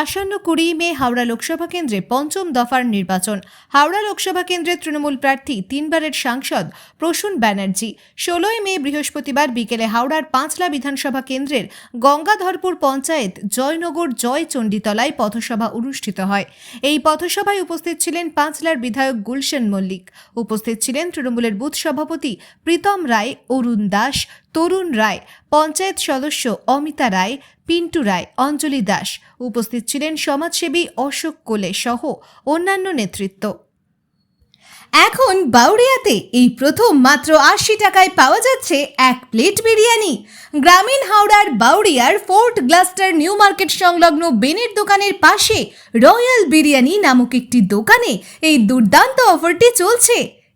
আসন্ন কুড়ি মে হাওড়া লোকসভা কেন্দ্রে পঞ্চম দফার নির্বাচন। হাওড়া লোকসভা কেন্দ্রের তৃণমূল প্রার্থী তিনবারের সাংসদ প্রসূন ব্যানার্জি। ষোলোই মে বৃহস্পতিবার বিকেলে হাওড়ার পাঁচলা বিধানসভা কেন্দ্রের গঙ্গাধরপুর পঞ্চায়েত জয়নগর জয় চণ্ডীতলায় পথসভা অনুষ্ঠিত হয়। এই পথসভায় উপস্থিত ছিলেন পাঁচলার বিধায়ক গুলশন মল্লিক। উপস্থিত ছিলেন তৃণমূলের বুথ সভাপতি প্রীতম রায়, অরুণ দাস তরুণ রায়, পঞ্চায়েত সদস্য অমিতা রায়, পিন্টু রায়, অঞ্জলি দাস। উপস্থিত ছিলেন সমাজসেবী অশোক কোলে সহ অন্যান্য নেতৃত্ব। এখন বাউরিয়াতে এই প্রথম মাত্র আশি টাকায় পাওয়া যাচ্ছে এক প্লেট বিরিয়ানি। গ্রামীণ হাওড়ার বাউরিয়ার ফোর্ট গ্লাস্টার নিউ মার্কেট সংলগ্ন বেনের দোকানের পাশে রয়্যাল বিরিয়ানি নামক একটি দোকানে এই দুর্দান্ত অফারটি চলছে।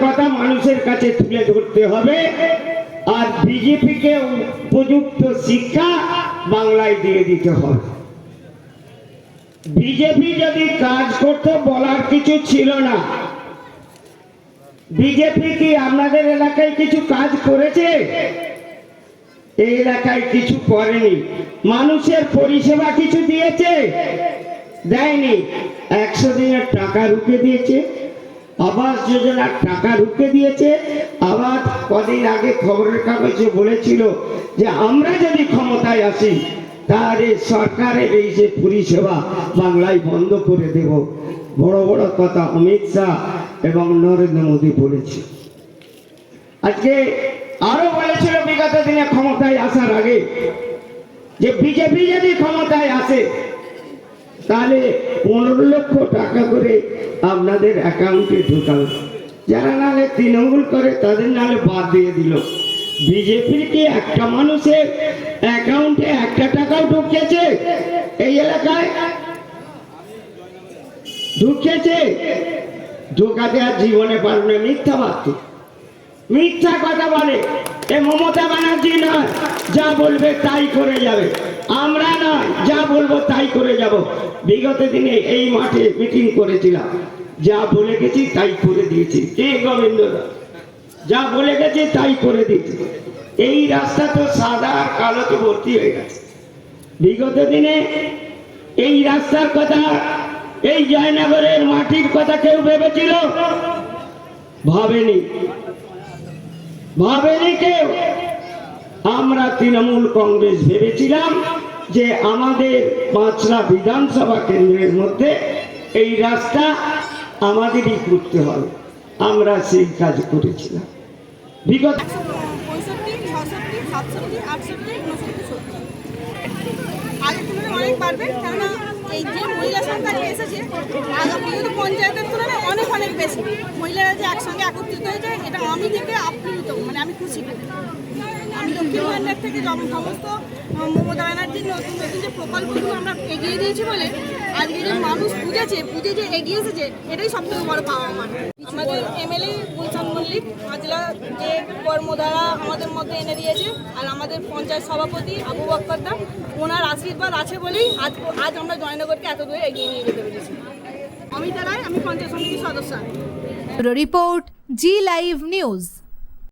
কথা মানুষের কাছে তুলে ধরতে হবে। আর বিজেপিকে উপযুক্ত শিক্ষা বাংলায় দিয়ে দিতে হবে। বিজেপি যদি কাজ করতে বলার কিছু ছিল না। বিজেপি কি আপনাদের এলাকায় কিছু কাজ করেছে? এই এলাকায় কিছু করেনি। মানুষের পরিষেবা কিছু দিয়েছে? দেয়নি। একশো দিনের টাকা রুখে দিয়েছে। আবাস যোজনার টাকা রুখে দিয়েছে। আবার কদিন আগে খবরের কাগজে বলেছিল যে আমরা যদি ক্ষমতায় আসি, তাহলে সরকারের এই যে পরিষেবা বাংলায় বন্ধ করে দেব। বড় বড় কথা অমিত শাহ এবং নরেন্দ্র মোদী বলেছে। আজকে আরও বলেছিল, বিগত দিনে ক্ষমতায় আসার আগে যে বিজেপি যদি ক্ষমতায় আসে তাহলে পনেরো লক্ষ টাকা করে আপনাদের অ্যাকাউন্টে ঢুকাবে যারা নাহলে তৃণমূল করে, তাদের নাহলে বাদ দিয়ে দিল। বিজেপির কি একটা মানুষের অ্যাকাউন্টে একটা টাকাও ঢুকেছে? এই এলাকায়? ঢুকেছে? ঢোকাতে আর জীবনে পারবে না। মিথ্যা বাদ মিথ্যা কথা বলে। এ মমতা ব্যানার্জি নয়। যা বলবে তাই করে যাবে। আমরা যা বলব তাই করে যাব। বিগত দিনে এই মাঠে মিটিং করেছিলাম। যা বলে গেছি তাই করে দিয়েছি। কে গোবিন্দদা? যা বলে গেছে তাই করে দিয়েছি। এই রাস্তা তো সাদা আর কালোতে ভর্তি হয়ে গেছে। বিগত দিনে এই রাস্তার কথা, এই জয়নগরের মাটির কথা কেউ ভেবেছিল? ভাবেনি। ভাবেনি কেউ? আমরা তৃণমূল কংগ্রেস ভেবেছিলাম যে আমাদের পাঁচরা বিধানসভা কেন্দ্রের মধ্যে এই রাস্তা আমাদেরই করতে হবে। আমরা সেই কাজ করেছিলাম। বিগত তুলনায় অনেক বাড়বে, কেননা এই যে যে এসেছে। আগাম বিগত পঞ্চায়েতের তুলনায় অনেক অনেক বেশি। মহিলারা যে একসঙ্গে একত্রিত হয়েছে এটা আমি দেখে আপ্লুত মানে আমি খুশি। আমি লক্ষ্মী ভান্ডার থেকে সমস্ত মমতা ব্যানার্জির নতুন নতুন যে প্রকল্পগুলো আমরা এগিয়ে দিয়েছি বলে আজকে যে মানুষ বুঝেছে, বুঝে যে এগিয়ে এসেছে, এটাই সব থেকে বড় পাওয়া আমার। আমাদের এমএলএ গুলশান মল্লিক মাজলা যে কর্মধারা আমাদের মধ্যে এনে দিয়েছে, আর আমাদের পঞ্চায়েত সভাপতি আবু বক্করদা ওনার আশীর্বাদ আছে বলেই আজ আজ আমরা জয়নগরকে এত দূরে এগিয়ে নিয়ে যেতে পেরেছি। অমিতা রায় আমি পঞ্চায়েত সমিতির সদস্য। Report, Zee live news.